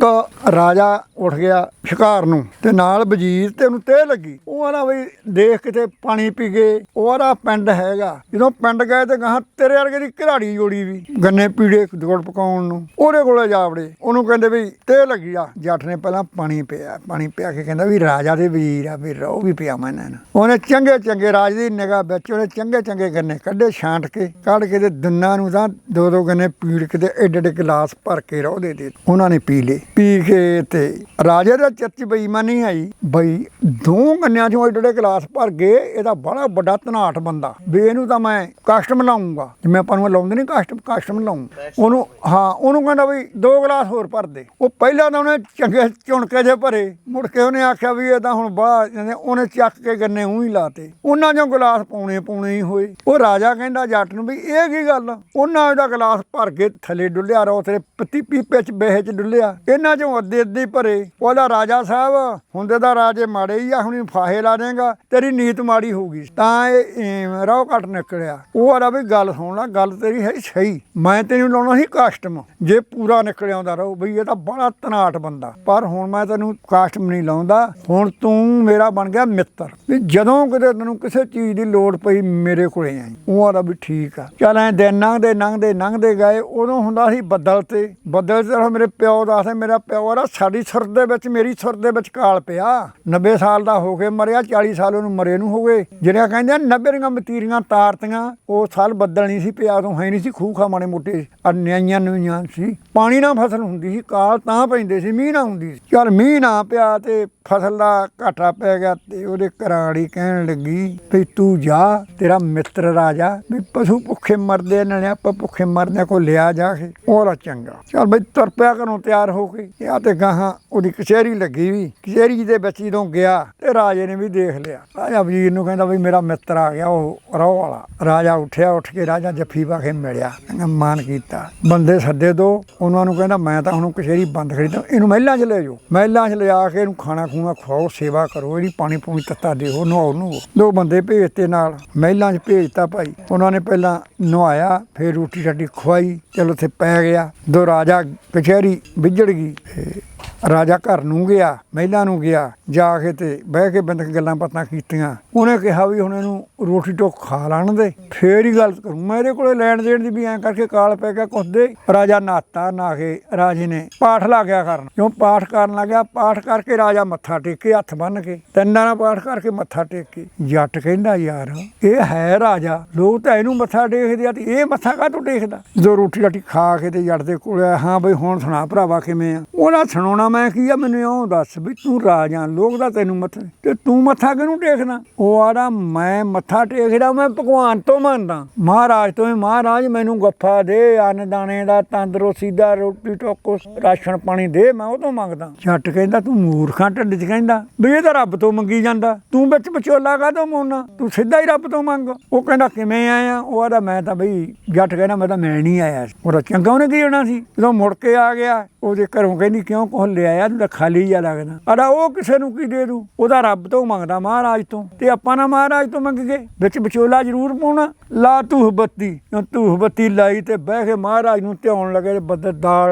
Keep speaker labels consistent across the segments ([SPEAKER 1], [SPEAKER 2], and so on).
[SPEAKER 1] ਤਾਂ ਰਾਜਾ ਉੱਠ ਗਿਆ ਸ਼ਿਕਾਰ ਨੂੰ ਤੇ ਨਾਲ ਵਜ਼ੀਰ ਤੇ ਉਹਨੂੰ ਤੇ ਲੱਗੀ। ਉਹ ਆਣਾ ਵੀ ਦੇਖ ਕਿਤੇ ਪਾਣੀ ਪੀ ਗਏ ਉਹ ਆਰਾ ਪਿੰਡ ਹੈਗਾ। ਜਦੋਂ ਪਿੰਡ ਗਏ ਤੇ ਗਾਹਾਂ ਤੇਰੇ ਵਰਗੇ ਦੀ ਘਰਾੜੀ ਜੋੜੀ ਵੀ, ਗੰਨੇ ਪੀੜੇ ਗੁੜ ਪਕਾਉਣ ਨੂੰ। ਉਹਦੇ ਕੋਲੇ ਜਾ ਵੜੇ। ਉਹਨੂੰ ਕਹਿੰਦੇ ਵੀ ਤੇ ਲੱਗੀ ਆ। ਜੱਟ ਨੇ ਪਹਿਲਾਂ ਪਾਣੀ ਪਿਆ ਪਾਣੀ ਪਿਆ ਕੇ ਕਹਿੰਦਾ ਵੀ ਰਾਜਾ ਦੇ ਵਜ਼ੀਰ ਆ, ਵੀ ਰੋ ਵੀ ਪਿਆ ਮੈਂ ਇਹਨਾਂ ਨੂੰ ਉਹਨੇ ਚੰਗੇ ਚੰਗੇ ਰਾਜ ਦੀ ਨਿਗਾਹ ਵਿੱਚ ਉਹਨੇ ਚੰਗੇ ਚੰਗੇ ਗੰਨੇ ਕੱਢੇ, ਛਾਂਟ ਕੇ, ਕੱਢ ਕੇ ਤੇ ਦੁੰਨਾਂ ਨੂੰ ਤਾਂ ਦੋ ਦੋ ਗੰਨੇ ਪੀੜ ਕੇ ਤੇ ਏਡੇ ਏਡੇ ਗਲਾਸ ਭਰ ਕੇ ਰੋ ਦੇ ਦੇ ਉਹਨਾਂ ਨੇ ਪੀ ਲਏ। ਪੀ ਕੇ ਤੇ ਰਾਜੇ ਦਾ ਚਰਚ ਬੇਈਮਾਨੀ ਆਈ। ਬਈ ਦੋ ਗੰਨਿਆਂ ਚੋਂ ਏਡੇ ਏਡੇ ਭਰ ਗਏ ਇਹਦਾ ਬੜਾ ਵੱਡਾ ਧਨਾਟ ਬੰਦਾ। ਵੀ ਇਹਨੂੰ ਤਾਂ ਮੈਂ ਕਸਟਮ ਲਾਉਂਗਾ ਜਿਵੇਂ ਆਪਾਂ ਨੂੰ ਲਾਉਂਦੇ ਨਹੀਂ ਕਸਟਮ ਕਸਟਮ ਲਾਉਂ ਉਹਨੂੰ, ਹਾਂ, ਉਹਨੂੰ ਕਹਿੰਦਾ ਵੀ ਦੋ ਗਲਾਸ ਹੋਰ ਭਰ ਦੇ। ਉਹ ਪਹਿਲਾਂ ਤਾਂ ਉਹਨੇ ਚੰਗੇ ਚੁਣਕੇ ਜੇ ਭਰੇ। ਮੁੜ ਕੇ ਉਹਨੇ ਆਖਿਆ ਵੀ ਇਹ ਤਾਂ ਹੁਣ ਬਾਹਰ ਉਹਨੇ ਚੱਕ ਕੇ ਗੰਨੇ ਉਹੀ ਹੀ ਲਾਤੇ। ਉਹਨਾਂ ਚੋਂ ਗਲਾਸ ਪਾਉਣੇ ਪਾਉਣੇ ਹੀ ਹੋਏ। ਉਹ ਰਾਜਾ ਕਹਿੰਦਾ ਜੱਟ ਨੂੰ ਵੀ ਇਹ ਕੀ ਗੱਲ? ਉਹਨਾਂ ਦਾ ਗਲਾਸ ਭਰ ਕੇ ਥੱਲੇ ਡੁੱਲਿਆ, ਰੋ ਤੇਰੇ ਪੱਤੀ ਪੀਪੇ ਚ ਬਹਿ ਚ ਡੁੱਲਿਆ। ਇਹਨਾਂ ਚੋਂ ਅੱਧੇ ਅੱਧੇ ਭਰੇ। ਉਹਦਾ ਰਾਜਾ ਸਾਹਿਬ, ਹੁੰਦੇ ਦਾ ਰਾਜੇ ਮਾੜੇ ਹੀ ਆ, ਹੁਣ ਫਾਹੇ ਲਾ ਦੇਗਾ, ਤੇਰੀ ਨੀਤ ਮਾੜੀ ਹੋਊਗੀ। ਤਾਂ ਇਹ ਰੋ ਘਟ ਨਿਕਲਿਆ। ਉਹ ਆਲਾ ਵੀ ਗੱਲ ਸੁਣ ਗੱਲ ਤੇਰੀ ਹੈ ਸਹੀ। ਮੈਂ ਤੈਨੂੰ ਲਾਉਣਾ ਸੀ ਕਾਸਟਮ ਜੇ ਪੂਰਾ ਨਿਕਲ ਆਉਂਦਾ ਰਹੋ, ਬਈ ਇਹ ਤਾਂ ਬੜਾ ਤਨਾਟ ਬੰਦਾ। ਪਰ ਹੁਣ ਮੈਂ ਤੈਨੂੰ ਕਾਸਟਮ ਨਹੀਂ ਲਾਉਂਦਾ। ਹੁਣ ਤੂੰ ਮੇਰਾ ਬਣ ਗਿਆ ਮਿੱਤਰ। ਵੀ ਜਦੋਂ ਕਿਤੇ ਤੈਨੂੰ ਕਿਸੇ ਚੀਜ਼ ਦੀ ਲੋੜ ਪਈ ਮੇਰੇ ਕੋਲੇ ਆਈ। ਉਹ ਆਲਾ ਵੀ ਠੀਕ ਆ। ਚੱਲ ਐ ਦਿਨ ਲੰਘਦੇ ਲੰਘਦੇ ਲੰਘਦੇ ਗਏ। ਉਦੋਂ ਹੁੰਦਾ ਸੀ ਬੱਦਲ ਤੇ। ਬੱਦਲ ਤੇ ਮੇਰੇ ਪਿਓ ਦਾ ਸੀ, ਮੇਰਾ ਪਿਓ ਆ ਸਾਡੀ ਸੁਰ ਦੇ ਵਿੱਚ, ਮੇਰੀ ਸੁਰ ਦੇ ਵਿੱਚ ਕਾਲ ਪਿਆ। 90 ਸਾਲ ਦਾ ਹੋ ਕੇ ਮਰਿਆ 40 ਸਾਲ ਉਹਨੂੰ ਮਰੇ ਨੂੰ ਹੋ ਗਏ। ਜਿਹੜਿਆ ਕਹਿੰਦੇ ਆ 90 ਰੀਆਂ ਮਤੀਰੀਆਂ ਤਾਰਤੀਆਂ, ਉਹ ਸਾਲ ਬੱਦਲ ਨਹੀਂ ਸੀ ਪਿਆ ਤੋਂ ਹੈ ਨਹੀਂ ਸੀ ਖੂਖਾ ਮਾੜੇ ਮੋਟੇ ਅਨਿਆਈਆਂ ਨੂਈਆਂ ਸੀ। ਪਾਣੀ ਨਾਲ ਫਸਲ ਹੁੰਦੀ ਸੀ, ਕਾਲ ਤਾਂ ਪੈਂਦੇ ਸੀ, ਮੀਂਹ ਨਾ ਹੁੰਦੀ ਸੀ। ਚੱਲ ਮੀਂਹ ਨਾ ਪਿਆ ਤੇ ਫਸਲ ਦਾ ਘਾਟਾ ਪੈ ਗਿਆ ਤੇ ਉਹਦੇ ਘਰਾੜੀ ਕਹਿਣ ਲੱਗੀ ਵੀ ਤੂੰ ਜਾ, ਤੇਰਾ ਮਿੱਤਰ ਰਾਜਾ, ਵੀ ਪਸ਼ੂ ਭੁੱਖੇ ਮਰਦੇ ਨੇ ਆਪਾਂ ਭੁੱਖੇ ਮਰਦੇ ਕੋ ਲਿਆ ਜਾ ਕੇ ਉਹਦਾ ਚੰਗਾ। ਚੱਲ ਬਈ ਤੁਰ ਪਿਆ ਘਰੋਂ ਤਿਆਰ ਹੋ ਕੇ। ਆ ਤੇ ਗਾਹਾਂ ਉਹਦੀ ਕਚਹਿਰੀ ਲੱਗੀ ਵੀ। ਕਚਹਿਰੀ ਦੇ ਵਿੱਚ ਜਦੋਂ ਗਿਆ ਤੇ ਰਾਜੇ ਨੇ ਵੀ ਦੇਖ ਲਿਆ। ਰਾਜਾ ਵਜ਼ੀਰ ਨੂੰ ਕਹਿੰਦਾ ਵੀ ਮੇਰਾ ਮਿੱਤਰ ਆ ਗਿਆ, ਉਹ ਰੋ ਵਾਲਾ। ਰਾਜਾ ਉੱਠਿਆ, ਉੱਠ ਕੇ ਰਾਜਾ ਜੱਫੀ ਪਾ ਕੇ ਮਿਲਿਆ। ਕਹਿੰਦਾ, ਮਾਨ ਕੀਤਾ। ਬੰਦੇ ਸੱਦੇ ਦੋ। ਉਹਨਾਂ ਨੂੰ ਕਹਿੰਦਾ, ਮੈਂ ਤਾਂ ਹੁਣ ਕਚਹਿਰੀ ਬੰਦ ਕਰੀ ਤਾਂ ਇਹਨੂੰ ਮਹਿਲਾਂ 'ਚ ਲੈ ਜਾਓ। ਮਹਿਲਾਂ 'ਚ ਲਿਆ ਕੇ ਇਹਨੂੰ ਖਾਣਾ ਖੂਣਾ ਖਵਾਓ ਸੇਵਾ ਕਰੋ ਇਹਦੀ ਪਾਣੀ ਪੂਣੀ ਤੱਤਾ ਦਿਓ, ਨਹਾਓ ਨੂੰ ਦੋ ਬੰਦੇ ਭੇਜਤੇ ਨਾਲ, ਮਹਿਲਾਂ 'ਚ ਭੇਜਤਾ ਭਾਈ। ਉਹਨਾਂ ਨੇ ਪਹਿਲਾਂ ਨਹਾਇਆ, ਫਿਰ ਰੋਟੀ ਰਾਟੀ ਖਵਾਈ, ਚਲੋ ਉੱਥੇ ਪੈ ਗਿਆ। ਦੋ ਰਾਜਾ ਕਚਹਿਰੀ ਵਿਜੜ ਗਈ, ਤੇ ਰਾਜਾ ਘਰ ਨੂੰ ਗਿਆ, ਮਹਿਲਾ ਨੂੰ ਗਿਆ, ਜਾ ਕੇ ਤੇ ਬਹਿ ਕੇ ਬੰਦਕ ਗੱਲਾਂ ਬਾਤਾਂ ਕੀਤੀਆਂ। ਉਹਨੇ ਕਿਹਾ ਵੀ ਹੁਣ ਇਹਨੂੰ ਰੋਟੀ ਟੋਕ ਖਾ ਲੈਣ ਦੇ। ਫੇਰ ਹੀ ਗੱਲ ਕਰੂੰ ਮੇਰੇ ਕੋਲੇ ਲੈਣ ਦੇਣ ਦੀ ਵੀ ਐਂ ਕਰਕੇ ਕਾਲ ਪੈ ਗਿਆ ਕੁਛ ਦੇ। ਰਾਜਾ ਨਾਤਾ ਨਾ ਕੇ ਰਾਜੇ ਨੇ ਪਾਠ ਲਾ ਗਿਆ ਕਰਨ। ਕਿਉਂ ਪਾਠ ਕਰਨ ਲੱਗਿਆ? ਪਾਠ ਕਰਕੇ ਰਾਜਾ ਮੱਥਾ ਟੇਕੇ ਹੱਥ ਬੰਨ ਕੇ ਤਿੰਨਾਂ ਨਾਲ ਪਾਠ ਕਰਕੇ ਮੱਥਾ ਟੇਕੇ ਜੱਟ ਕਹਿੰਦਾ, ਯਾਰ, ਇਹ ਹੈ ਰਾਜਾ। ਲੋਕ ਤਾਂ ਇਹਨੂੰ ਮੱਥਾ ਟੇਕਦੇ ਆ ਤੇ ਇਹ ਮੱਥਾ ਕਾਹਤੋਂ ਟੇਕਦਾ? ਜਦੋਂ ਰੋਟੀ ਰਾਟੀ ਖਾ ਕੇ ਤੇ ਜੱਟ ਦੇ ਕੋਲ ਹਾਂ ਬਈ, ਹੁਣ ਸੁਣਾ ਭਰਾਵਾ ਕਿਵੇਂ ਆ? ਉਹਨਾਂ ਉਹਦਾ ਸੁਣਾਉਣਾ ਮੈਂ ਕੀ ਆ? ਮੈਨੂੰ ਇਉਂ ਦੱਸ ਵੀ ਤੂੰ ਰਾਜਾ ਲੋਕ ਦਾ ਤੈਨੂੰ ਮੱਥਾ ਤੇ ਤੂੰ ਮੱਥਾ ਕਿਹਨੂੰ ਟੇਕਦਾ ਉਹ ਆੜਾ ਮੈਂ ਮੱਥਾ ਟੇਕਦਾ, ਮੈਂ ਭਗਵਾਨ ਤੋਂ ਮੰਨਦਾ। ਮਹਾਰਾਜ ਤੋਂ ਮਹਾਰਾਜ ਮੈਨੂੰ ਗੱਫਾ ਦੇ, ਅੰਨ ਦਾਣੇ ਦਾ, ਤੰਦਰੁਸਤੀ ਦਾ, ਰੋਟੀ ਟੋਕੋ, ਰਾਸ਼ਨ ਪਾਣੀ ਦੇ, ਮੈਂ ਉਹ ਤੋਂ ਮੰਗਦਾ। ਜੱਟ ਕਹਿੰਦਾ, ਤੂੰ ਮੂਰਖਾਂ ਢਿੱਡ 'ਚ ਕਹਿੰਦਾ, ਵੀ ਇਹ ਤਾਂ ਰੱਬ ਤੋਂ ਮੰਗੀ ਜਾਂਦਾ। ਤੂੰ ਵਿੱਚ ਵਿਚੋਲਾ ਕਾਹਦੋਂ ਮੋਨਾ ਤੂੰ ਸਿੱਧਾ ਹੀ ਰੱਬ ਤੋਂ ਮੰਗ। ਉਹ ਕਹਿੰਦਾ, ਕਿਵੇਂ ਆਇਆ? ਉਹ ਆਦਾ ਮੈਂ ਤਾਂ ਬਈ ਜੱਟ ਕਹਿੰਦਾ, ਮੈਂ ਤਾਂ ਮੈਂ ਨਹੀਂ ਆਇਆ। ਸੀ। ਉਹਦਾ ਚੰਗਾ ਉਹਨੇ ਕੀ ਹੋਣਾ ਸੀ? ਜਦੋਂ ਮੁੜ ਕੇ ਆ ਗਿਆ, ਉਹਦੇ ਘਰੋਂ ਕਹਿੰਦੀ, ਕਿਉਂ ਕੋਹ ਲਿਆਇਆ ਤੂੰ ਤਾਂ ਖਾਲੀ ਲੱਗਦਾ ਅੜਾ ਉਹ ਕਿਸੇ ਨੂੰ ਕੀ ਦੇ ਦੂ ਉਹਦਾ ਰੱਬ ਤੋਂ ਮੰਗਦਾ ਮਹਾਰਾਜ ਤੋਂ। ਤੇ ਆਪਾਂ ਨਾ ਮਹਾਰਾਜ ਤੋਂ ਮੰਗ ਗਏ ਵਿੱਚ ਵਿਚੋਲਾ ਜ਼ਰੂਰ ਪਾਉਣਾ। ਲਾ ਤੂੰ ਬੱਤੀ। ਤੂੰ ਬੱਤੀ ਲਾਈ ਤੇ ਬਹਿ ਕੇ ਮਹਾਰਾਜ ਨੂੰ ਧਿਆਉਣ ਲੱਗੇ ਤੇ ਬੱਦਲ ਦਾਲ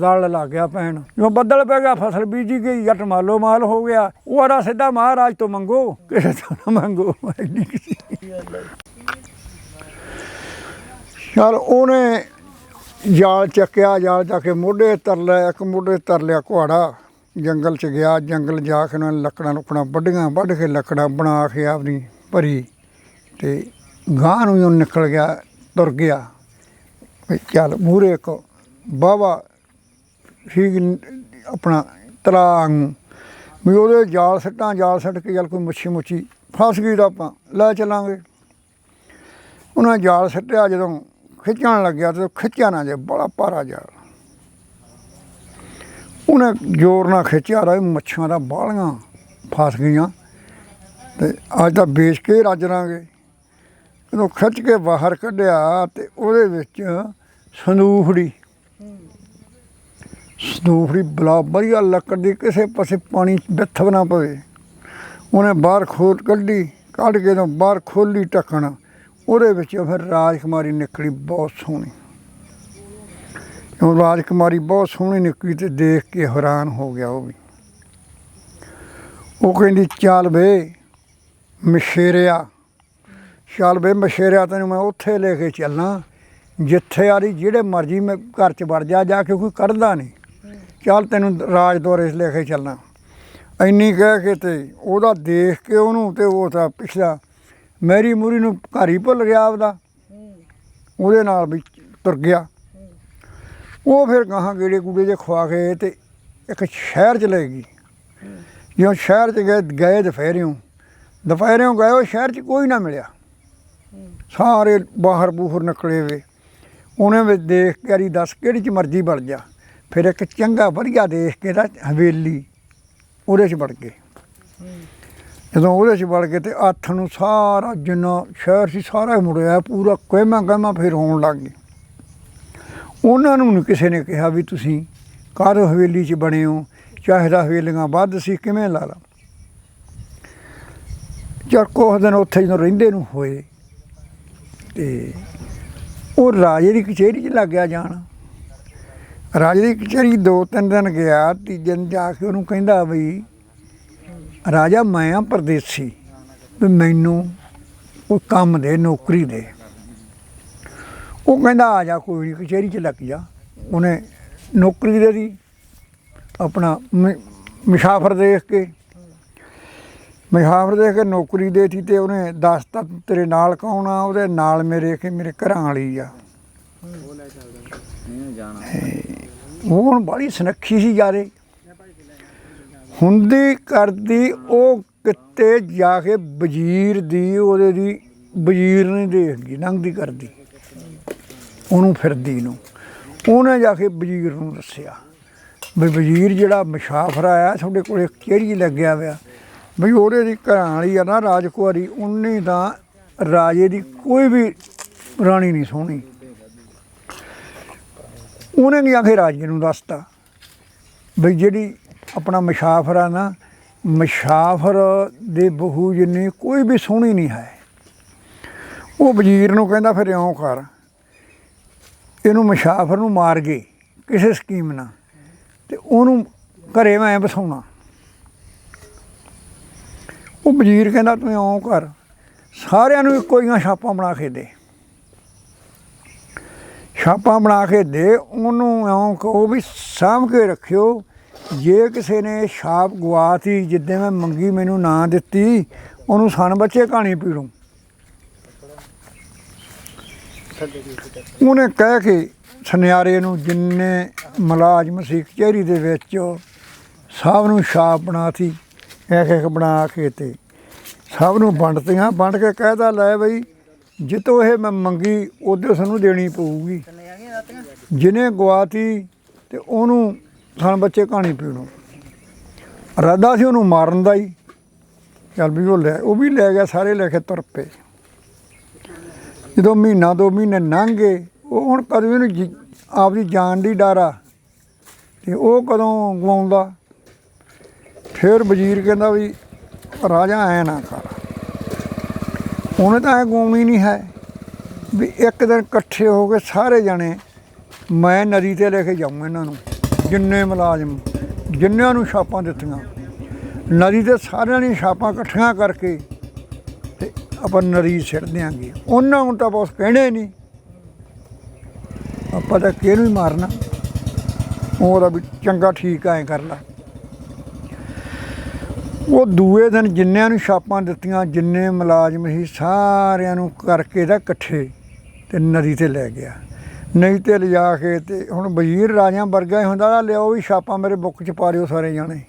[SPEAKER 1] ਦਾਲ ਲੱਗ ਗਿਆ ਪੈਣ ਜਦੋਂ ਬੱਦਲ ਪੈ ਗਿਆ, ਫਸਲ ਬੀਜੀ ਗਈ, ਜੱਟ ਮਾਲੋ ਮਾਲ ਹੋ ਗਿਆ। ਉਹ ਆੜਾ ਸਿੱਧਾ ਮਹਾਰਾਜ ਤੋਂ ਮੰਗੋ। ਕਿਸੇ ਤੋਂ ਨਾ ਮੰਗੋ। ਐਡੀ ਕਿਸੇ ਚਲ ਉਹਨੇ ਜਾਲ ਚੱਕਿਆ, ਜਾਲ ਚੱਕ ਕੇ ਮੋਢੇ ਤਰ ਲਿਆ, ਇੱਕ ਮੋਢੇ ਤਰ ਲਿਆ ਕੁਹਾੜਾ। ਜੰਗਲ ਚ ਗਿਆ, ਜੰਗਲ ਜਾ ਕੇ ਉਹਨਾਂ ਨੇ ਲੱਕੜਾਂ ਲੁਕੜਾਂ ਵੱਢੀਆਂ, ਵੱਢ ਕੇ ਲੱਕੜਾਂ ਬਣਾ ਕੇ ਆਪਣੀ ਭਰੀ ਤੇ ਗਾਂ ਨੂੰ ਹੀ ਉਹ ਨਿਕਲ ਗਿਆ, ਤੁਰ ਗਿਆ। ਚੱਲ ਮੂਰੇ ਇੱਕ ਬਾਵਾ ਠੀਕ ਆਪਣਾ ਤਲਾਂਗ। ਵੀ ਉਹਦੇ ਜਾਲ ਸੱਟਾਂ, ਜਾਲ ਸੱਟ ਕੇ ਚੱਲ ਕੋਈ ਮੱਛੀ ਮੁੱਛੀ ਫਸ ਗਈ ਤਾਂ ਆਪਾਂ ਲੈ ਚੱਲਾਂਗੇ। ਉਹਨਾਂ ਜਾਲ ਸੱਟਿਆ ਜਦੋਂ ਖਿੱਚਣ ਲੱਗਿਆ ਤੇ ਖਿੱਚਿਆ ਨਾ ਜੇ, ਬੜਾ ਭਾਰਾ ਜਾਲ ਉਹਨੇ ਜ਼ੋਰ ਨਾਲ ਖਿੱਚਿਆ, ਰਹੇ ਮੱਛੀਆਂ ਦਾ ਬਾਲੀਆਂ ਫਸ ਗਈਆਂ। ਤੇ ਅੱਜ ਤਾਂ ਵੇਚ ਕੇ ਰੱਜ ਰਾਂਗੇ ਜਦੋਂ ਖਿੱਚ ਕੇ ਬਾਹਰ ਕੱਢਿਆ ਤੇ ਉਹਦੇ ਵਿੱਚ ਸੰਦੂਫੜੀ। ਸੰਦੂਖੜੀ ਬਲਾ ਵਧੀਆ ਲੱਕੜ ਦੀ, ਕਿਸੇ ਪਾਸੇ ਪਾਣੀ ਬਿੱਥ ਨਾ ਪਵੇ। ਉਹਨੇ ਬਾਹਰ ਖੋਲ ਕੱਢੀ, ਕੱਢ ਕੇ ਤੋਂ ਬਾਹਰ ਖੋਲੀ ਢੱਕਣ ਉਹਦੇ ਵਿੱਚ ਫਿਰ ਰਾਜਕੁਮਾਰੀ ਨਿਕਲੀ ਬਹੁਤ ਸੋਹਣੀ। ਉਹ ਰਾਜਕੁਮਾਰੀ ਬਹੁਤ ਸੋਹਣੀ ਨਿਕਲੀ ਤੇ ਦੇਖ ਕੇ ਹੈਰਾਨ ਹੋ ਗਿਆ ਉਹ ਵੀ। ਉਹ ਕਹਿੰਦੀ, ਚੱਲ ਵੇ ਮਸ਼ੇਰਿਆ ਚੱਲ ਵੇ ਮਸ਼ੇਰਿਆ ਤੈਨੂੰ ਮੈਂ ਉੱਥੇ ਲੈ ਕੇ ਚੱਲਣਾ ਜਿੱਥੇ ਆਰੀ ਜਿਹੜੇ ਮਰਜ਼ੀ ਮੈਂ ਘਰ ਚ ਵੜ ਜਾ ਜਾ ਕੇ ਕੋਈ ਕਰਦਾ ਨਹੀਂ। ਚੱਲ ਤੈਨੂੰ ਰਾਜ ਦੌਰੇ ਲੈ ਕੇ ਚੱਲਣਾ ਇੰਨੀ ਕਹਿ ਕੇ ਤੇ ਉਹਦਾ ਦੇਖ ਕੇ ਉਹਨੂੰ ਤੇ ਉਹ ਤਾਂ ਪਿਛਲਾ ਮੈਰੀ ਮੂਰੀ ਨੂੰ ਘਰ ਹੀ ਭੁੱਲ ਗਿਆ ਆਪਦਾ। ਉਹਦੇ ਨਾਲ ਵੀ ਤੁਰ ਗਿਆ। ਉਹ ਫਿਰ ਗਾਹਾਂ ਗੇੜੇ ਕੂੜੇ ਜੇ ਖਵਾ ਕੇ ਤੇ ਇੱਕ ਸ਼ਹਿਰ ਚ ਲੈ ਗਈ। ਜਿਉਂ ਸ਼ਹਿਰ ਚ ਗਏ ਗਏ ਦੁਪਹਿਰਿਓਂ। ਦੁਪਹਿਰਿਓਂ ਗਏ, ਉਹ ਸ਼ਹਿਰ ਚ ਕੋਈ ਨਾ ਮਿਲਿਆ। ਸਾਰੇ ਬਾਹਰ ਬੂਹਰ ਨਿਕਲੇ ਵੇ। ਉਹਨੇ ਵੀ ਦੇਖ ਕੇ ਅਰੀ ਦੱਸ ਕਿਹੜੀ ਚ ਮਰਜ਼ੀ ਵੜ ਜਾ। ਫਿਰ ਇੱਕ ਚੰਗਾ ਵਧੀਆ ਦੇਖ ਕੇ ਤਾਂ ਹਵੇਲੀ ਉਹਦੇ ਚ ਵੜ ਗਏ। ਜਦੋਂ ਉਹਦੇ ਚ ਵੜ ਗਏ ਤੇ ਅੱਠ ਨੂੰ ਸਾਰਾ ਜਿੰਨਾ ਸ਼ਹਿਰ ਸੀ, ਸਾਰਾ ਹੀ ਮੁੜਿਆ, ਪੂਰਾ ਕਹਿਮਾ ਕਹਿਮਾ ਫਿਰ ਹੋਣ ਲੱਗ ਗਏ। ਉਹਨਾਂ ਨੂੰ ਨੀ ਕਿਸੇ ਨੇ ਕਿਹਾ ਵੀ ਤੁਸੀਂ ਕਾਹਦੇ ਹਵੇਲੀ 'ਚ ਬਣੇ ਹੋ, ਚਾਹੇ ਤਾਂ ਹਵੇਲੀਆਂ ਵੱਧ ਸੀ, ਕਿਵੇਂ ਲਾ ਲਾ। ਚਰ ਕੁਛ ਦਿਨ ਉੱਥੇ ਜਦੋਂ ਰਹਿੰਦੇ ਨੂੰ ਹੋਏ ਤੇ ਉਹ ਰਾਜੇ ਦੀ ਕਚਹਿਰੀ 'ਚ ਲੱਗ ਗਿਆ ਜਾਣ। ਰਾਜੇ ਦੀ ਕਚਹਿਰੀ ਦੋ ਤਿੰਨ ਦਿਨ ਗਿਆ, ਤੀਜੇ ਦਿਨ ਜਾ ਕੇ ਉਹਨੂੰ ਕਹਿੰਦਾ ਬਈ ਰਾਜਾ ਮੈਂ ਆ ਪਰਦੇਸੀ। ਵੀ ਮੈਨੂੰ ਕੋਈ ਕੰਮ ਦੇ ਨੌਕਰੀ ਦੇ। ਉਹ ਕਹਿੰਦਾ ਆ ਜਾ ਕੋਈ ਨਹੀਂ ਕਚਹਿਰੀ 'ਚ ਲੱਗ ਜਾ। ਉਹਨੇ ਨੌਕਰੀ ਦੇ ਦੀ ਆਪਣਾ ਮੁਸਾਫਰ ਦੇਖ ਕੇ। ਮੁਸਾਫਰ ਦੇਖ ਕੇ ਨੌਕਰੀ ਦੇਤੀ ਤੇ ਉਹਨੇ ਦੱਸਤਾ ਤੇਰੇ ਨਾਲ ਕੌਣ ਆ? ਉਹਦੇ ਨਾਲ ਮੇਰੇ ਕਿ ਮੇਰੇ ਘਰਾਂ ਵਾਲੀ ਆ। ਉਹ ਹੁਣ ਬੜੀ ਸੁਨੱਖੀ ਸੀ ਯਾਰੇ। ਹੁੰਦੀ ਕਰਦੀ ਉਹ ਕਿਤੇ ਜਾ ਕੇ ਵਜ਼ੀਰ ਦੀ, ਉਹਦੇ ਦੀ ਵਜ਼ੀਰ ਨੇ ਦੇਖਦੀ, ਲੰਘਦੀ ਕਰਦੀ। ਉਹਨੂੰ ਫਿਰਦੀ ਨੂੰ। ਉਹਨੇ ਜਾ ਕੇ ਵਜ਼ੀਰ ਨੂੰ ਦੱਸਿਆ ਵੀ ਵਜ਼ੀਰ ਜਿਹੜਾ ਮੁਸਾਫਰ ਆਇਆ, ਤੁਹਾਡੇ ਕੋਲੇ ਕਿਹੜੀ ਲੱਗਿਆ ਹੋਇਆ ਵੀ ਉਹਦੇ ਦੀ ਘਰਾਂ ਵਾਲੀ ਆ ਨਾ ਰਾਜਕੁਆਰੀ ਉਹਨੇ ਤਾਂ ਰਾਜੇ ਦੀ ਕੋਈ ਵੀ ਰਾਣੀ ਨਹੀਂ ਸੋਹਣੀ। ਉਹਨੇ ਨਹੀਂ ਆ ਕੇ ਰਾਜੇ ਨੂੰ ਦੱਸਤਾ ਵੀ ਜਿਹੜੀ ਆਪਣਾ ਮੁਸਾਫਰ ਆ ਨਾ, ਮੁਸਾਫਰ ਦੇ ਬਹੂ ਜਿੰਨੀ ਕੋਈ ਵੀ ਸੋਹਣੀ ਨਹੀਂ ਹੈ। ਉਹ ਵਜ਼ੀਰ ਨੂੰ ਕਹਿੰਦਾ, ਫਿਰ ਇਉਂ ਕਰ, ਇਹਨੂੰ ਮੁਸਾਫਰ ਨੂੰ ਮਾਰ ਗਏ ਕਿਸੇ ਸਕੀਮ ਨਾਲ ਤੇ ਉਹਨੂੰ ਘਰੇ ਮੈਂ ਬਸਾਉਣਾ ਉਹ ਵਜ਼ੀਰ ਕਹਿੰਦਾ, ਤੂੰ ਇਉਂ ਕਰ, ਸਾਰਿਆਂ ਨੂੰ ਇੱਕੋ ਜਿਹੀਆਂ ਛਾਪਾਂ ਬਣਾ ਕੇ ਦੇ। ਛਾਪਾਂ ਬਣਾ ਕੇ ਦੇ, ਉਹਨੂੰ ਇਉਂ ਕਹੋ ਵੀ ਸਾਂਭ ਕੇ ਰੱਖਿਓ ਜੇ ਕਿਸੇ ਨੇ ਛਾਪ ਗਵਾਤੀ, ਜਿੱਦਾਂ ਮੈਂ ਮੰਗੀ ਮੈਨੂੰ ਨਾ ਦਿੱਤੀ, ਉਹਨੂੰ ਸਣ ਬੱਚੇ ਕਹਾਣੀ ਪੀੜੂ। ਉਹਨੇ ਕਹਿ ਕੇ ਸੁਨਿਆਰੇ ਨੂੰ ਜਿੰਨੇ ਮੁਲਾਜ਼ਮ ਸੀ, ਕਚਹਿਰੀ ਦੇ ਵਿੱਚ ਸਭ ਨੂੰ ਛਾਪ ਬਣਾਤੀ, ਇੱਕ ਇੱਕ ਬਣਾ ਕੇ ਤੇ ਸਭ ਨੂੰ ਵੰਡਤੀਆਂ। ਵੰਡ ਕੇ ਕਹਿਦਾ, ਲੈ ਬਈ, ਜਿੱਤੋਂ ਇਹ ਮੈਂ ਮੰਗੀ, ਉਹਦੇ ਸਾਨੂੰ ਦੇਣੀ ਪਊਗੀ। ਜਿਹਨੇ ਗਵਾਤੀ ਤੇ ਉਹਨੂੰ ਸਣ ਬੱਚੇ ਕਹਾਣੀ ਪੀਣੋ ਇਰਾਦਾ ਸੀ ਉਹਨੂੰ ਮਾਰਨ ਦਾ ਹੀ। ਚੱਲ ਵੀ ਉਹ ਲੈ, ਉਹ ਵੀ ਲੈ ਗਿਆ, ਸਾਰੇ ਲੈ ਕੇ ਤੁਰ ਪਏ। ਜਦੋਂ ਮਹੀਨਾ, ਦੋ ਮਹੀਨੇ ਲੰਘ ਗਏ, ਉਹ ਹੁਣ ਕਦੋਂ ਇਹਨੂੰ ਜੀ- ਆਪਦੀ ਜਾਨ ਦੀ ਡਰ ਆ। ਤੇ ਉਹ ਕਦੋਂ ਗਵਾਉਂਦਾ? ਫਿਰ ਵਜ਼ੀਰ ਕਹਿੰਦਾ ਵੀ, ਰਾਜਾ ਐ ਨਾ ਕਰ। ਉਹਨੇ ਤਾਂ ਐ ਗਵਾਉਣੀ ਨਹੀਂ ਹੈ ਵੀ ਇੱਕ ਦਿਨ ਇਕੱਠੇ ਹੋ ਕੇ ਸਾਰੇ ਜਣੇ ਮੈਂ ਨਦੀ ਤੇ ਲੈ ਕੇ ਜਾਊਂ ਇਹਨਾਂ ਨੂੰ। ਜਿੰਨੇ ਮੁਲਾਜ਼ਮ ਜਿੰਨਿਆਂ ਨੂੰ ਛਾਪਾਂ ਦਿੱਤੀਆਂ, ਨਦੀ ਦੇ ਸਾਰਿਆਂ ਨੇ ਛਾਪਾਂ ਇਕੱਠੀਆਂ ਕਰਕੇ ਤੇ ਆਪਾਂ ਨਦੀ ਸਿੱਟ ਦਿਆਂਗੇ। ਉਹਨਾਂ ਨੂੰ ਤਾਂ ਬਸ ਕਹਿਣੇ ਨਹੀਂ। ਆਪਾਂ ਤਾਂ ਕਿਹਨੂੰ ਹੀ ਮਾਰਨਾ। ਉਹਦਾ ਵੀ ਚੰਗਾ ਠੀਕ ਐ ਕਰ ਲਾ। ਉਹ ਦੂਏ ਦਿਨ ਜਿੰਨਿਆਂ ਨੂੰ ਛਾਪਾਂ ਦਿੱਤੀਆਂ, ਜਿੰਨੇ ਮੁਲਾਜ਼ਮ ਸੀ, ਸਾਰਿਆਂ ਨੂੰ ਕਰਕੇ ਤਾਂ ਇਕੱਠੇ ਤੇ ਨਦੀ ਤੇ ਲੈ ਗਿਆ। ਨਹੀਂ ਤੇ ਲਿਜਾ ਕੇ ਤੇ ਹੁਣ ਵਜ਼ੀਰ ਰਾਜਿਆਂ ਵਰਗਾ ਹੀ ਹੁੰਦਾ ਲਿਆਓ ਵੀ ਛਾਪਾਂ ਮੇਰੇ ਬੁੱਕ ਚ ਪਾ ਰਿਓ ਸਾਰੇ ਜਾਣੇ।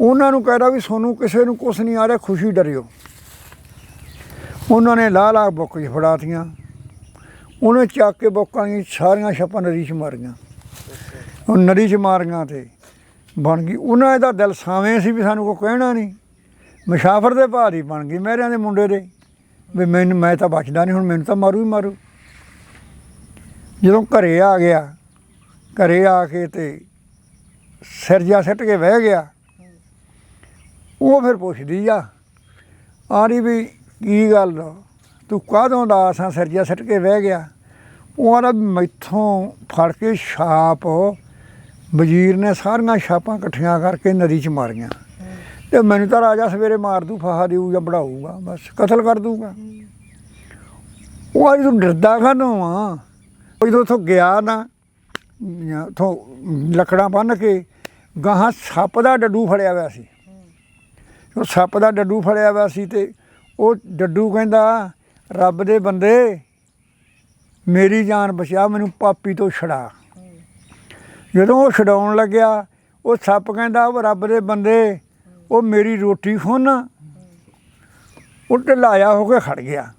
[SPEAKER 1] ਉਹਨਾਂ ਨੂੰ ਕਹਿਦਾ ਵੀ ਸੋਨੂੰ ਕਿਸੇ ਨੂੰ ਕੁਛ ਨਹੀਂ ਆ ਰਿਹਾ, ਖੁਸ਼ੀ ਡਰਿਓ। ਉਹਨਾਂ ਨੇ ਲਾ ਲਾ ਬੁੱਕ 'ਚ ਫੜਾਤੀਆਂ। ਉਹਨੇ ਚੱਕ ਕੇ ਬੁੱਕਾਂ ਦੀਆਂ ਸਾਰੀਆਂ ਛਾਪਾਂ ਨਦੀ 'ਚ ਮਾਰੀਆਂ। ਉਹ ਨਦੀ 'ਚ ਮਾਰੀਆਂ ਤੇ ਬਣ ਗਈ। ਉਹਨਾਂ ਦਾ ਦਿਲ ਸਾਵੇਂ ਸੀ ਵੀ ਸਾਨੂੰ ਕੋਈ ਕਹਿਣਾ ਨਹੀਂ। ਮੁਸਾਫਰ ਦੇ ਭਾਅ ਦੀ ਬਣ ਗਈ। ਮਹਿਰਿਆਂ ਦੇ ਮੁੰਡੇ ਦੇ। ਵੀ ਮੈਨੂੰ, ਮੈਂ ਤਾਂ ਬਚਦਾ ਨਹੀਂ, ਹੁਣ ਮੈਨੂੰ ਤਾਂ ਮਾਰੂ ਹੀ ਮਾਰੂ। ਜਦੋਂ ਘਰੇ ਆ ਗਿਆ ਘਰੇ ਆ ਕੇ ਤੇ ਸਿਰ ਜਾ ਸਿੱਟ ਕੇ ਬਹਿ ਗਿਆ ਉਹ ਫਿਰ ਪੁੱਛਦੀ ਆ ਆਰੀ ਵੀ ਕੀ ਗੱਲ ਤੂੰ ਕਾਹਦੋਂ ਦਾ ਆਸਾਂ ਸਿਰ ਜਾ ਸਿੱਟ ਕੇ ਬਹਿ ਗਿਆ? ਉਹ ਵੀ ਮੈਥੋਂ ਫੜ ਕੇ ਛਾਪ ਵਜ਼ੀਰ ਨੇ ਸਾਰੀਆਂ ਛਾਪਾਂ ਇਕੱਠੀਆਂ ਕਰਕੇ ਨਦੀ 'ਚ ਮਾਰੀਆਂ। ਤੇ ਮੈਨੂੰ ਤਾਂ ਰਾਜਾ ਸਵੇਰੇ ਮਾਰ ਦੂ ਫਾਹਾ ਦੇਊ ਜਾਂ ਬੜਾਊਗਾ ਬਸ ਕਤਲ ਕਰ ਦੂਗਾ। ਉਹ ਅੱਜ ਤੂੰ ਡਰਦਾ ਕਾਹਨੂੰ ਆ? ਜਦੋਂ ਉੱਥੋਂ ਗਿਆ ਨਾ ਉੱਥੋਂ ਲੱਕੜਾਂ ਬੰਨ ਕੇ ਗਾਹਾਂ ਸੱਪ ਦਾ ਡੱਡੂ ਫੜਿਆ ਹੋਇਆ ਸੀ। ਉਹ ਸੱਪ ਦਾ ਡੱਡੂ ਫੜਿਆ ਹੋਇਆ ਸੀ ਤੇ ਉਹ ਡੱਡੂ ਕਹਿੰਦਾ, ਰੱਬ ਦੇ ਬੰਦੇ, ਮੇਰੀ ਜਾਨ ਬਚਾ, ਮੈਨੂੰ ਪਾਪੀ ਤੋਂ ਛਡਾ। ਜਦੋਂ ਉਹ ਛਡਾਉਣ ਲੱਗਿਆ, ਉਹ ਸੱਪ ਕਹਿੰਦਾ, ਉਹ ਰੱਬ ਦੇ ਬੰਦੇ, ਉਹ ਮੇਰੀ ਰੋਟੀ ਖੋਨ। ਉਹ ਢਲਾਇਆ ਹੋ ਕੇ ਖੜ ਗਿਆ।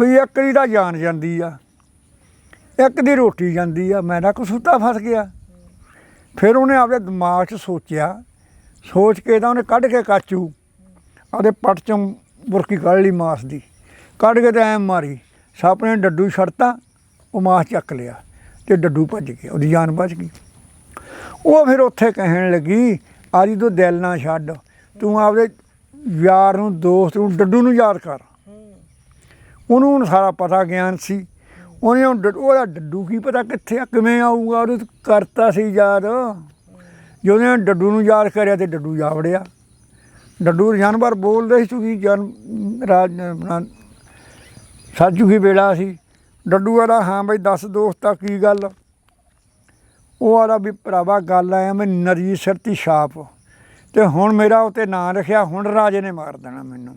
[SPEAKER 1] ਵੀ ਇੱਕ ਦੀ ਤਾਂ ਜਾਨ ਜਾਂਦੀ ਆ। ਇੱਕ ਦੀ ਰੋਟੀ ਜਾਂਦੀ ਆ ਮੈਂ ਤਾਂ ਕਸੂਤਾ ਫਸ ਗਿਆ। ਫਿਰ ਉਹਨੇ ਆਪਦੇ ਦਿਮਾਗ 'ਚ ਸੋਚਿਆ। ਸੋਚ ਕੇ ਤਾਂ ਉਹਨੇ ਕੱਢ ਕੇ ਕਾਚੂ ਆਪਦੇ ਪੱਟ ਚੋਂ ਬੁਰਕੀ ਕੱਢ ਲਈ ਮਾਸ ਦੀ। ਕੱਢ ਕੇ ਤਾਂ ਐ ਮਾਰੀ। ਸੱਪ ਨੇ ਡੱਡੂ ਛੜਤਾ ਉਹ ਮਾਸ ਚੱਕ ਲਿਆ ਤੇ ਡੱਡੂ ਭੱਜ ਗਿਆ ਉਹਦੀ ਜਾਨ ਬਚ ਗਈ। ਉਹ ਫਿਰ ਉੱਥੇ ਕਹਿਣ ਲੱਗੀ ਆਜੀ ਤੂੰ ਦਿਲ ਨਾ ਛੱਡ ਤੂੰ ਆਪਦੇ ਯਾਰ ਨੂੰ ਦੋਸਤ ਨੂੰ ਡੱਡੂ ਨੂੰ ਯਾਦ ਕਰ। ਉਹਨੂੰ ਹੁਣ ਸਾਰਾ ਪਤਾ ਗਿਆਨ ਸੀ। ਉਹਨੇ ਹੁਣ ਡੱਡ- ਉਹਦਾ ਡੱਡੂ ਕੀ ਪਤਾ ਕਿੱਥੇ ਆ, ਕਿਵੇਂ ਆਊਗਾ ਉਹਨੂੰ ਤੋਂ ਕਰਤਾ ਸੀ ਯਾਦ। ਜਦੋਂ ਉਹਨੇ ਡੱਡੂ ਨੂੰ ਯਾਦ ਕਰਿਆ ਤੇ ਡੱਡੂ ਜਾ ਵੜਿਆ ਡੱਡੂ ਜਾਨਵਰ ਬੋਲਦੇ ਸੀ ਚੁਗੀ ਜਨ, ਰਾਜ, ਆਪਣਾ ਸਾਜੂ ਹੀ ਵੇਲਾ ਸੀ। ਡੱਡੂ ਵਾਲਾ ਹਾਂ ਬਈ, ਦੱਸ ਦੋਸਤਾ, ਕੀ ਗੱਲ? ਉਹ ਆਲਾ ਵੀ, ਭਰਾਵਾ, ਗੱਲ ਆਇਆ ਮੈਂ ਨਰੀ ਸਿਰ ਦੀ ਛਾਪ। ਤੇ ਹੁਣ ਮੇਰਾ ਉਤੇ ਨਾਂ ਰੱਖਿਆ, ਹੁਣ ਰਾਜੇ ਨੇ ਮਾਰ ਦੇਣਾ ਮੈਨੂੰ।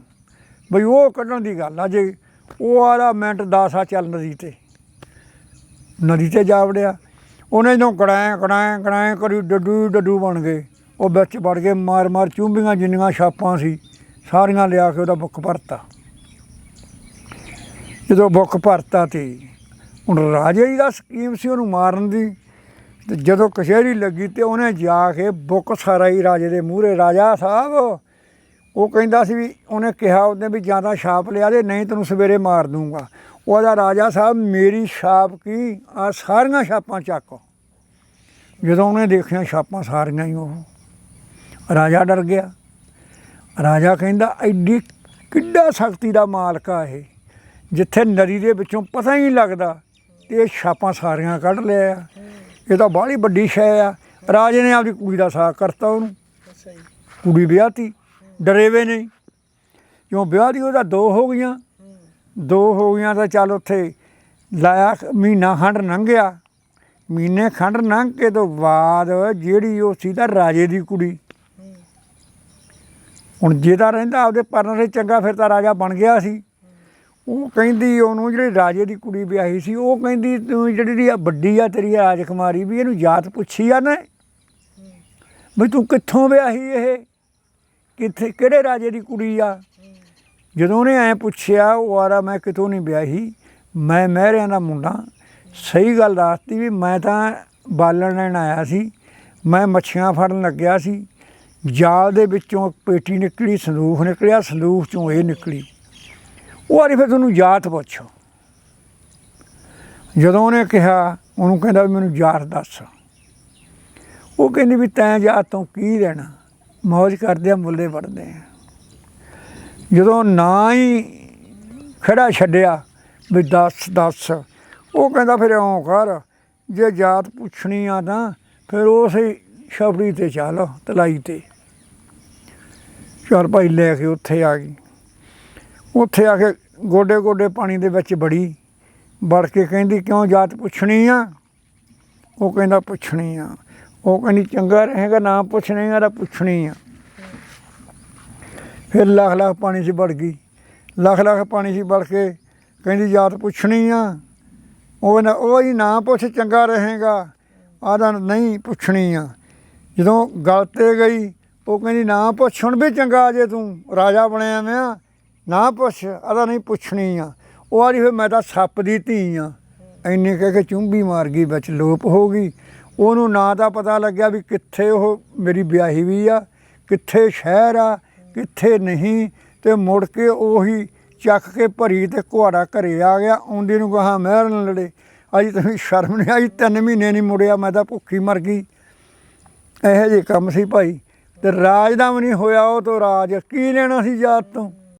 [SPEAKER 1] ਬਈ, ਉਹ ਕੱਢਣ ਦੀ ਗੱਲ ਆ ਜੇ। ਉਹ ਆਲਾ ਮਿੰਟ 10 ਆ ਚੱਲ ਨਦੀ ਤੇ। ਨਦੀ ਤੇ ਜਾ ਵੜਿਆ। ਉਹਨੇ ਜਦੋਂ ਕੜਾਏ ਕੜਾਏ ਕੜਾਏ ਕਰੀ ਡੱਡੂ ਡੱਡੂ ਬਣ ਗਏ। ਉਹ ਵਿੱਚ ਵੜ ਗਏ ਮਾਰ ਮਾਰ ਚੁੰਬੀਆਂ ਜਿੰਨੀਆਂ ਛਾਪਾਂ ਸੀ, ਸਾਰੀਆਂ ਲਿਆ ਕੇ ਉਹਦਾ ਬੁੱਕ ਭਰਤਾ। ਜਦੋਂ ਬੁੱਕ ਭਰਤਾ ਤੇ ਹੁਣ ਰਾਜੇ ਜੀ ਦਾ ਸਕੀਮ ਸੀ ਉਹਨੂੰ ਮਾਰਨ ਦੀ। ਤੇ ਜਦੋਂ ਕਸ਼ਹਿਰੀ ਲੱਗੀ ਤੇ ਉਹਨੇ ਜਾ ਕੇ ਬੁੱਕ ਸਾਰਾ ਹੀ ਰਾਜੇ ਦੇ ਮੂਹਰੇ, ਰਾਜਾ ਸਾਹਿਬ, ਉਹ ਕਹਿੰਦਾ ਸੀ ਵੀ ਉਹਨੇ ਕਿਹਾ ਉਹਨੇ ਵੀ ਜਾਂ ਤਾਂ ਛਾਪ ਲਿਆ ਦੇ, ਨਹੀਂ ਤੈਨੂੰ ਸਵੇਰੇ ਮਾਰ ਦੂੰਗਾ। ਉਹਦਾ ਰਾਜਾ ਸਾਹਿਬ ਮੇਰੀ ਛਾਪ ਕੀ? ਆ ਸਾਰੀਆਂ ਛਾਪਾਂ ਚੱਕ। ਜਦੋਂ ਉਹਨੇ ਦੇਖਿਆ ਛਾਪਾਂ ਸਾਰੀਆਂ ਹੀ ਉਹ ਰਾਜਾ ਡਰ ਗਿਆ। ਰਾਜਾ ਕਹਿੰਦਾ ਐਡੀ ਕਿੱਡਾ ਸ਼ਕਤੀ ਦਾ ਮਾਲਕ ਆ ਇਹ। ਜਿੱਥੇ ਨਦੀ ਦੇ ਵਿੱਚੋਂ ਪਤਾ ਹੀ ਨਹੀਂ ਲੱਗਦਾ ਤੇ ਇਹ ਛਾਪਾਂ ਸਾਰੀਆਂ ਕੱਢ ਲਿਆ ਇਹ ਤਾਂ ਬਾਹਲੀ ਵੱਡੀ ਸ਼ੈ ਆ। ਰਾਜੇ ਨੇ ਆਪਦੀ ਕੁੜੀ ਦਾ ਸਾਥ ਕਰਤਾ ਉਹਨੂੰ। ਕੁੜੀ ਵਿਆਹਤੀ। ਡਰੇਵੇ ਨਹੀਂ। ਕਿਉਂ ਵਿਆਹ ਦੀ? ਉਹਦਾ ਦੋ ਹੋ ਗਈਆਂ। ਦੋ ਹੋ ਗਈਆਂ ਤਾਂ ਚੱਲ ਉੱਥੇ ਲਾਇਆ, ਮਹੀਨਾ ਖੰਡ ਲੰਘਿਆ। ਮਹੀਨੇ ਖੰਡ ਲੰਘ ਕੇ ਤੋਂ ਬਾਅਦ ਜਿਹੜੀ ਉਹ ਸੀ ਤਾਂ ਰਾਜੇ ਦੀ ਕੁੜੀ। ਹੁਣ ਜਿਹਦਾ ਰਹਿੰਦਾ ਆਪਦੇ ਪਰਨ ਦੇ ਚੰਗਾ, ਫਿਰ ਤਾਂ ਰਾਜਾ ਬਣ ਗਿਆ ਸੀ। ਉਹ ਕਹਿੰਦੀ ਉਹਨੂੰ ਜਿਹੜੀ ਰਾਜੇ ਦੀ ਕੁੜੀ ਵਿਆਹੀ ਸੀ, ਉਹ ਕਹਿੰਦੀ, ਤੂੰ ਜਿਹੜੀ ਆ ਵੱਡੀ ਆ ਤੇਰੀ ਰਾਜਕੁਮਾਰੀ ਵੀ ਇਹਨੂੰ ਜਾਤ ਪੁੱਛੀ ਆ ਨਾ। ਵੀ ਤੂੰ ਕਿੱਥੋਂ ਵਿਆਹੀ ਇਹ? ਕਿੱਥੇ, ਕਿਹੜੇ ਰਾਜੇ ਦੀ ਕੁੜੀ ਆ? ਜਦੋਂ ਉਹਨੇ ਐ ਪੁੱਛਿਆ, ਉਹ ਆਰਾ ਮੈਂ ਕਿਤੋਂ ਨਹੀਂ ਵਿਆਹੀ, ਮੈਂ ਮਹਿਰਿਆਂ ਦਾ ਮੁੰਡਾ। ਸਹੀ ਗੱਲ ਦੱਸਤੀ ਵੀ ਮੈਂ ਤਾਂ ਬਾਲਣ ਲੈਣ ਆਇਆ ਸੀ, ਮੈਂ ਮੱਛੀਆਂ ਫੜਨ ਲੱਗਿਆ ਸੀ। ਜਾਲ ਦੇ ਵਿੱਚੋਂ ਪੇਟੀ ਨਿਕਲੀ, ਸੰਦੂਖ ਨਿਕਲਿਆ, ਸੰਦੂਖ ਚੋਂ ਇਹ ਨਿਕਲੀ। ਉਹ ਆਰੀ ਫਿਰ ਤੁਹਾਨੂੰ ਜਾਤ ਪੁੱਛੋ। ਜਦੋਂ ਉਹਨੇ ਕਿਹਾ, ਉਹਨੂੰ ਕਹਿੰਦਾ ਵੀ ਮੈਨੂੰ ਜਾਤ ਦੱਸ। ਉਹ ਕਹਿੰਦੀ ਵੀ ਤੈਂ ਜਾਤ ਤੋਂ ਕੀ ਲੈਣਾ ਮौज ਕਰਦੇ ਆ, ਮੁੱਲੇ ਵੜਦੇ ਆ। ਜਦੋਂ ਨਾ ਹੀ ਖੜਾ ਛੱਡਿਆ ਵੀ ਦੱਸ ਦੱਸ। ਉਹ ਕਹਿੰਦਾ ਫਿਰ ਇਉਂ ਕਰ, ਜੇ ਜਾਤ ਪੁੱਛਣੀ ਆ ਤਾਂ ਫਿਰ ਉਸੇ ਛਪੜੀ ਤੇ ਚੱਲ, ਤਲਾਈ ਤੇ। ਚੱਲ ਭਾਈ ਲੈ ਕੇ ਉੱਥੇ ਆ ਗਈ। ਉੱਥੇ ਆ ਕੇ ਗੋਡੇ ਗੋਡੇ ਪਾਣੀ ਦੇ ਵਿੱਚ ਬੜੀ, ਵੜ ਕੇ ਕਹਿੰਦੀ, ਕਿਉਂ ਜਾਤ ਪੁੱਛਣੀ ਆ? ਉਹ ਕਹਿੰਦਾ, ਪੁੱਛਣੀ ਆ। ਉਹ ਕਹਿੰਦੀ, ਚੰਗਾ ਰਹੇਗਾ, ਨਾ ਪੁੱਛਣੀ ਆ ਤਾਂ ਪੁੱਛਣੀ ਆ। ਫਿਰ ਲੱਖ ਲੱਖ ਪਾਣੀ 'ਚ ਵੜ ਗਈ। ਲੱਖ ਲੱਖ ਪਾਣੀ 'ਚ ਵੜ ਕੇ ਕਹਿੰਦੀ ਜਾਤ ਪੁੱਛਣੀ ਆ। ਉਹ ਨਾ ਉਹ ਹੀ ਨਾ ਪੁੱਛ, ਚੰਗਾ ਰਹੇਗਾ। ਆਦਾ ਨਹੀਂ ਪੁੱਛਣੀ ਆ। ਜਦੋਂ ਗਲ ਤੇ ਗਈ, ਉਹ ਕਹਿੰਦੀ, ਨਾ ਪੁੱਛ, ਹੁਣ ਵੀ ਚੰਗਾ ਜੇ ਤੂੰ। ਰਾਜਾ ਬਣਿਆ ਮੈਂ ਨਾ ਪੁੱਛ, ਆਦਾ ਨਹੀਂ ਪੁੱਛਣੀ ਆ। ਉਹ ਆਦੀ ਫਿਰ ਮੈਂ ਤਾਂ ਸੱਪ ਦੀ ਧੀ ਆ। ਇੰਨੇ ਕਹਿ ਕੇ ਚੁੰਬੀ ਮਾਰ ਗਈ, ਵਿੱਚ ਲੋਪ ਹੋ ਗਈ। ਉਹਨੂੰ ਨਾ ਤਾਂ ਪਤਾ ਲੱਗਿਆ ਵੀ ਕਿੱਥੇ ਉਹ ਮੇਰੀ ਵਿਆਹੀ ਵੀ ਆ, ਕਿੱਥੇ ਸ਼ਹਿਰ ਆ ਕਿੱਥੇ ਨਹੀਂ ਤੇ ਮੁੜ ਕੇ ਉਹੀ ਚੱਕ ਕੇ ਭਰੀ ਤੇ ਕੁਹਾੜਾ ਘਰੇ ਆ ਗਿਆ। ਆਉਂਦੀ ਨੂੰ ਕਹਾ ਮਹਿਰ ਨਾਲ ਲੜੇ। ਅੱਜ ਤੁਸੀਂ ਸ਼ਰਮ ਨਹੀਂ ਆਈ। ਤਿੰਨ ਮਹੀਨੇ ਨਹੀਂ ਮੁੜਿਆ। ਮੈਂ ਤਾਂ ਭੁੱਖੀ ਮਰ ਗਈ। ਇਹੋ ਜਿਹੇ ਕੰਮ ਸੀ ਭਾਈ। ਤੇ ਰਾਜ ਦਾ ਵੀ ਨਹੀਂ ਹੋਇਆ। ਉਹ ਤੋਂ ਰਾਜ ਕੀ ਲੈਣਾ ਸੀ ਜਾਤ ਤੋਂ?